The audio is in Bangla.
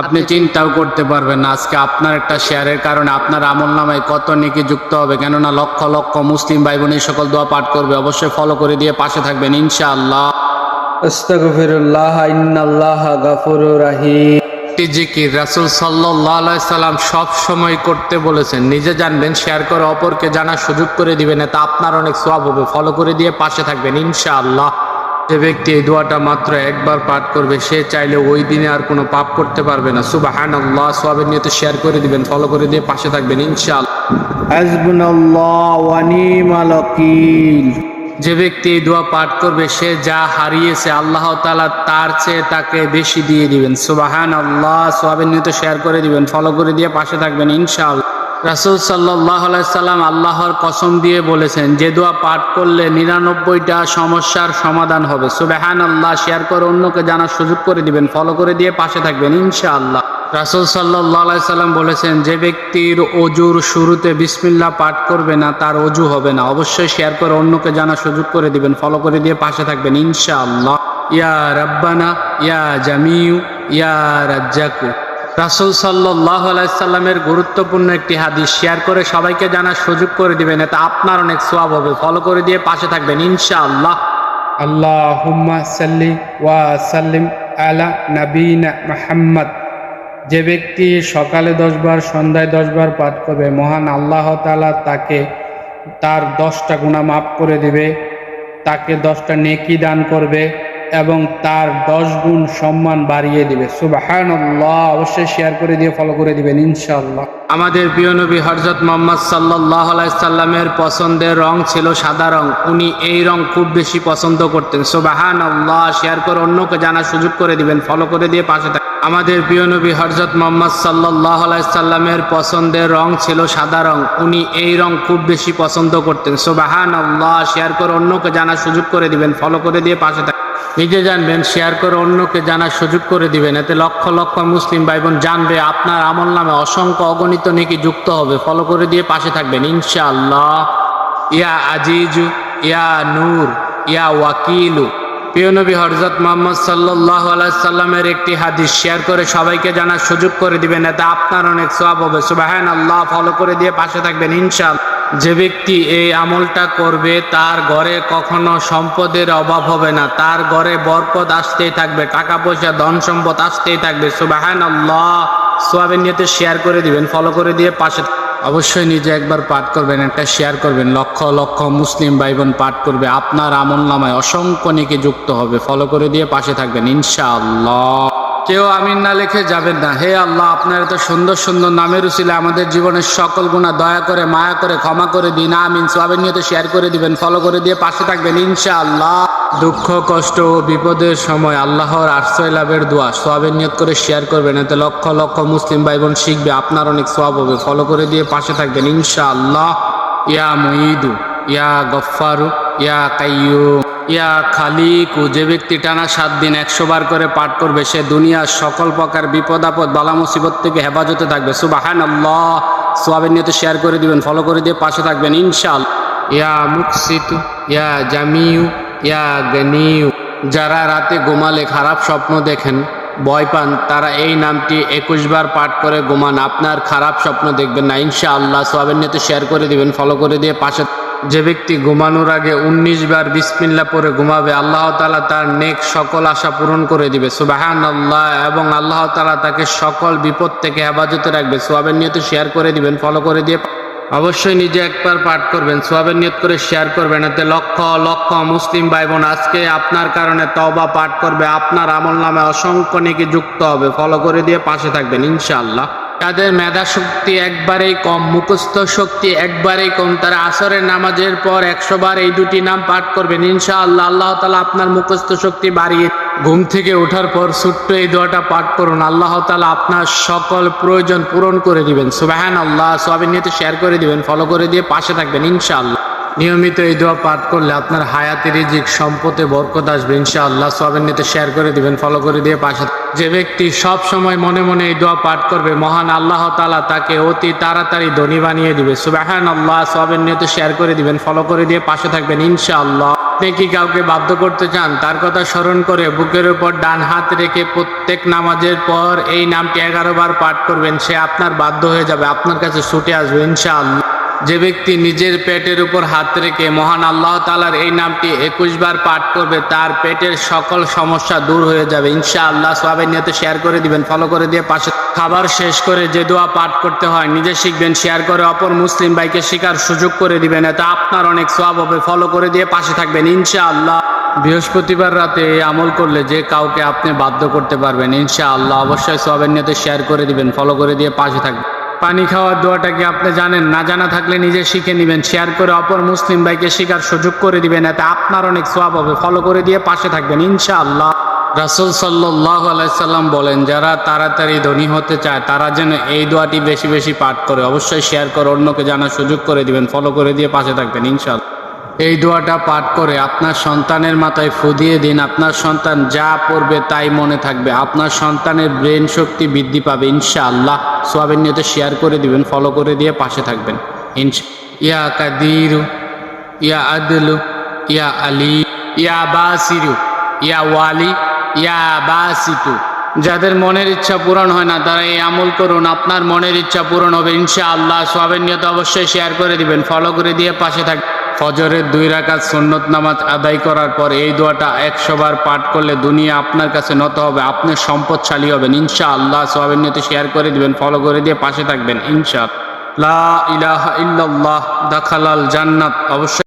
আপনি চিন্তাও করতে পারবেন না। আজকে আপনার একটা শেয়ারের কারণে আপনার আমল নামায় কত নেকি যুক্ত হবে। কেননা লক্ষ লক্ষ মুসলিম ভাই বোন এই সকল দোয়া পাঠ করবে। অবশ্যই ফলো করে দিয়ে পাশে থাকবেন ইনশাআল্লাহ। আস্তাগফিরুল্লাহ ইন্নাল্লাহ গাফুরুর রাহিম। জিকির রাসুল সাল্লাহ সাল্লাম সব সময় করতে বলেছেন। নিজে জানবেন শেয়ার করে অপরকে জানার সুযোগ করে দিবেন এতে আপনার অনেক সব হবে। ফলো করে দিয়ে পাশে থাকবেন ইনশাআল্লাহ। যে ব্যক্তি এই দোয়াটা মাত্র একবার পাঠ করবে সে চাইলে ওই দিনে আর কোনো পাপ করতে পারবে না। সুবাহান আল্লাহ সবের নিয়ে তো শেয়ার করে দিবেন ফলো করে দিয়ে পাশে থাকবেন ইনশাআল্লাহ। ওয়াকিল। যে ব্যক্তি এই দোয়া পাঠ করবে সে যা হারিয়েছে আল্লাহ তালা তার চেয়ে তাকে বেশি দিয়ে দিবেন। সুবাহান আল্লাহ সোয়াবের নিয়ে তো শেয়ার করে দিবেন ফলো করে দিয়ে পাশে থাকবেন ইনশাআল্লাহ। রাসুল সাল্লাহ সাল্লাম আল্লাহর কসম দিয়ে বলেছেন, যে দোয়া পাঠ করলে নিরানব্বইটা সমস্যার সমাধান হবে। সুবাহান আল্লাহ শেয়ার করে অন্যকে জানার সুযোগ করে দিবেন ফলো করে দিয়ে পাশে থাকবেন, ইনশাআল্লাহ। রাসুল সাল্লাহ সাল্লাম বলেছেন, যে ব্যক্তির অজুর শুরুতে বিসমিল্লা পাঠ করবে না, তার অজু হবে না। অবশ্যই শেয়ার করে অন্যকে জানার সুযোগ করে দিবেন ফলো করে দিয়ে পাশে থাকবেন, ইনশাআল্লাহ। ইয়া রাব্বানা, ইয়া জামিউ, ইয়া রাজ্জাকু। রাসুল সাল্লাহ আলাইসাল্লামের গুরুত্বপূর্ণ একটি হাদিস শেয়ার করে সবাইকে জানার সুযোগ করে দিবেন। এতে আপনার অনেক সোয়াব হবে। ফলো করে দিয়ে পাশে থাকবেন, ইনশাআল্লাহ। আল্লাহুম্মা সাল্লি ওয়া সাল্লিম আলা নবীনা মুহাম্মদ। যে ব্যক্তি সকালে দশবার, সন্ধ্যায় দশবার পাঠ করবে, মহান আল্লাহ তাআলা তাকে তার দশটা গুণা মাফ করে দিবে, তাকে দশটা নেকি দান করবে এবং তার দশ গুণ সম্মান বাড়িয়ে দিবে। সুবাহান অবশ্যই শেয়ার করে দিয়ে ফলো করে দিবেন, ইনশাআল্লাহ। আমাদের প্রিয় নবী হরজত মোহাম্মদ সাল্লাহ সাল্লামের পছন্দের রং ছিল সাদা রং। উনি এই রং খুব বেশি পছন্দ করতেন। সোবাহান আল্লাহ শেয়ার করে অন্যকে জানার সুযোগ করে দিবেন। ফলো করে দিয়ে পাশে থাক। আমাদের প্রিয় নবী হরজত মোহাম্মদ সাল্লাহ সাল্লামের পছন্দের রং ছিল সাদা রং। উনি এই রং খুব বেশি পছন্দ করতেন। সোবাহান আল্লাহ শেয়ার করে অন্যকে জানার সুযোগ করে দিবেন। ফলো করে দিয়ে পাশে থাক। নিজে জানবেন, শেয়ার করে অন্যকে জানার সুযোগ করে দিবেন। এতে লক্ষ লক্ষ মুসলিম ভাই বোন জানবে আপনার আমল নামে অসংখ্য অগণিত নেকি যুক্ত হবে। ফলো করে দিয়ে পাশে থাকবেন। ইনশাআল্লাহ। ইয়া আজিজু, ইয়া নূর, ইয়া ওয়াকিলু। প্রিয় নবী হরজত মোহাম্মদ সাল্লাহ সাল্লামের একটি হাদিস শেয়ার করে সবাইকে জানার সুযোগ করে দিবেন। এতে আপনার অনেক সব হবে। সুবাহান আল্লাহ ফলো করে দিয়ে পাশে থাকবেন। ইনশাল যে ব্যক্তি এই আমলটা করবে, তার ঘরে কখনো সম্পদের অভাব হবে না। তার ঘরে বরকত আসতেই থাকবে, টাকা পয়সা, ধন সম্পদ আসতেই থাকবে। সুবাহান আল্লাহ সোয়াবের নিয়ে শেয়ার করে দিবেন ফলো করে দিয়ে পাশে অবশ্যই নিজে একবার পাঠ করবেন, একটা শেয়ার করবেন। লক্ষ লক্ষ মুসলিম ভাই বোন পাঠ করবে। আপনার আমল নামায় অসংখ্য নিকে যুক্ত হবে। ফলো করে দিয়ে পাশে থাকবেন, ইনশাআল্লাহ। কেউ আমিন না লিখে যাবেন না। হে আল্লাহ, আপনার এত সুন্দর সুন্দর নামের উচিলে আমাদের জীবনের সকল গুণা দয়া করে, মায়া করে, ক্ষমা করে দিন। আমিন। সোয়াবের নিয়ে শেয়ার করে দিবেন ফলো করে দিয়ে পাশে থাকবেন, ইনশাআল্লাহ। দুঃখ, কষ্ট ও বিপদের সময় আল্লাহর আশ্রয় লাভের দোয়া, সোয়াবের নিয়ত করে শেয়ার করবেন। এতে লক্ষ লক্ষ মুসলিম ভাই বোন শিখবে, আপনার অনেক সোয়াব হবে। ফলো করে দিয়ে পাশে থাকবেন, ইনশাআল্লাহ। ইয়া মুঈদু, ইয়া গফারু ইয়া কাইয়ু ইয়া খালিকু। যে ব্যক্তি টানা সাত দিন একশো বার করে পাঠ করবে, সে দুনিয়ার সকল প্রকার বিপদ, আপদ, বালা, মুসিবত থেকে হেফাজতে থাকবে। সুবাহান আল্লাহ সোয়াবের নিয়ত শেয়ার করে দিবেন ফলো করে দিয়ে পাশে থাকবেন ইনশাল ইয়া মুকসিতু ইয়া জামিউ ইয়া গনিউ, যারা রাতে ঘুমালে খারাপ স্বপ্ন দেখেন, ভয় পান, তারা এই নামটি একুশ বার পাঠ করে ঘুমান। আপনার খারাপ স্বপ্ন দেখবেন না। ইনশা আল্লাহ সোয়াবের নিয়ত শেয়ার করে দিবেন ফলো করে দিয়ে পাশে যে ব্যক্তি ঘুমানোর আগে উনিশ বার বিসমিল্লা পরে ঘুমাবে, আল্লাহ তালা তার নেক সকল আশা পূরণ করে দিবে। সুবাহান আল্লাহ এবং আল্লাহ তালা তাকে সকল বিপদ থেকে হেফাজতে রাখবে। সোয়াবের নিয়ত শেয়ার করে দিবেন ফলো করে দিয়ে অবশ্যই নিজে একবার পাঠ করবেন, সোয়াবের নিয়ত করে শেয়ার করবেন। এতে লক্ষ লক্ষ মুসলিম ভাই বোন আজকে আপনার কারণে তবা পাঠ করবে, আপনার আমল নামে অসংখ্য নেকি যুক্ত হবে। ফলো করে দিয়ে পাশে থাকবেন, ইনশাআল্লাহ। তাদের মেধা শক্তি একবারেই কম, মুখস্থ শক্তি একবারেই কম। তারা আসরের নামাজের পর একশো বার এই দুটি নাম পাঠ করবেন, ইনশাআল্লাহ। আল্লাহ তালা আপনার মুখস্থ শক্তি বাড়িয়ে ঘুম থেকে ওঠার পর ছোট্ট এই দোয়াটা পাঠ করুন। আল্লাহ তালা আপনার সকল প্রয়োজন পূরণ করে দিবেন। সুবাহান আল্লাহ সবাই নিয়ে শেয়ার করে দিবেন ফলো করে দিয়ে পাশে থাকবেন, ইনশাআল্লাহ। নিয়মিত এই দোয়া পাঠ করলে আপনার হায়াতি রিজিক, সম্পদে বরকত আসবে, ইনশাআল্লাহ। সবের নিতে শেয়ার করে দিবেন ফলো করে দিয়ে পাশে যে ব্যক্তি সব সময় মনে মনে এই দোয়া পাঠ করবে, মহান আল্লাহ তাআলা তাকে অতি তাড়াতাড়ি ধনী বানিয়ে দিবে। সুবাহান আল্লাহ সবের নিতে শেয়ার করে দিবেন ফলো করে দিয়ে পাশে থাকবেন, ইনশাআল্লাহ। আপনি কি কাউকে বাধ্য করতে চান? তার কথা স্মরণ করে বুকের উপর ডান হাত রেখে প্রত্যেক নামাজের পর এই নামটি এগারো বার পাঠ করবেন, সে আপনার বাধ্য হয়ে যাবে, আপনার কাছে ছুটে আসবে, ইনশাআল্লাহ। যে ব্যক্তি নিজের পেটের উপর হাত রেখে মহান আল্লাহ তালার এই নামটি একুশ বার পাঠ করবে, তার পেটের সকল সমস্যা দূর হয়ে যাবে। ইনশাআল্লাহ সবাই নিয়তে শেয়ার করে দিবেন ফলো করে দিয়ে পাশে খাবার শেষ করে যে দোয়া পাঠ করতে হয়, নিজে শিখবেন, শেয়ার করে অপর মুসলিম ভাইকে শেখার সুযোগ করে দিবেন এতে আপনার অনেক সব হবে ফলো করে দিয়ে পাশে থাকবেন, ইনশাআল্লাহ। বৃহস্পতিবার রাতে এই আমল করলে যে কাউকে আপনি বাধ্য করতে পারবেন, ইনশাআল্লাহ অবশ্যই সবের নিয়তে শেয়ার করে দিবেন ফলো করে দিয়ে পাশে থাকবেন। পানি খাওয়ার দোয়াটা কি আপনি জানেন? না জানা থাকলে নিজে শিখে নেবেন। শেয়ার করে অপর মুসলিম ভাইকে শেখার সুযোগ করে দিবেন, এতে আপনার অনেক সোয়াব হবে। ফলো করে দিয়ে পাশে থাকবেন, ইনশাআল্লাহ। রাসুল সাল্লাহ আলাইসাল্লাম বলেন, যারা তাড়াতাড়ি ধনী হতে চায়, তারা যেন এই দোয়াটি বেশি বেশি পাঠ করে, অবশ্যই শেয়ার করে অন্যকে জানার সুযোগ করে দিবেন। ফলো করে দিয়ে পাশে থাকবেন, ইনশাআল্লাহ। এই দোয়াটা পাঠ করে আপনার সন্তানের মাথায় ফুদিয়ে দিন। আপনার সন্তান যা পড়বে তাই মনে থাকবে। আপনার সন্তানের ব্রেন শক্তি বৃদ্ধি পাবে, ইনশাআল্লাহ। সোয়াবের নিয়তে শেয়ার করে দিবেন ফলো করে দিয়ে পাশে থাকবেন। ইনশা ইয়া কাদিরু, ইয়া আদলু, ইয়া আলী, ইয়া বাসিরু, ইয়া ওয়ালি, ইয়া বাসিতু। যাদের মনের ইচ্ছা পূরণ হয় না, তারা এই আমল করুন। আপনার মনের ইচ্ছা পূরণ হবে, ইনশাআল্লাহ। সোয়াবের নিয়ত অবশ্যই শেয়ার করে দিবেন ফলো করে দিয়ে পাশে থাকবেন। ফজরের দুই রাকাত সুন্নত নামাজ আদায় করার পর এই দোয়াটা একশো বার পাঠ করলে দুনিয়া আপনার কাছে নত হবে আপনি সম্পদশালী হবেন ইনশা আল্লাহ সোহাবের নিয়তে শেয়ার করে দিবেন ফলো করে দিয়ে পাশে থাকবেন ইনশা লা ইলাহা ইল্লাল্লাহ, দাখালাল জান্নাত। অবশ্যই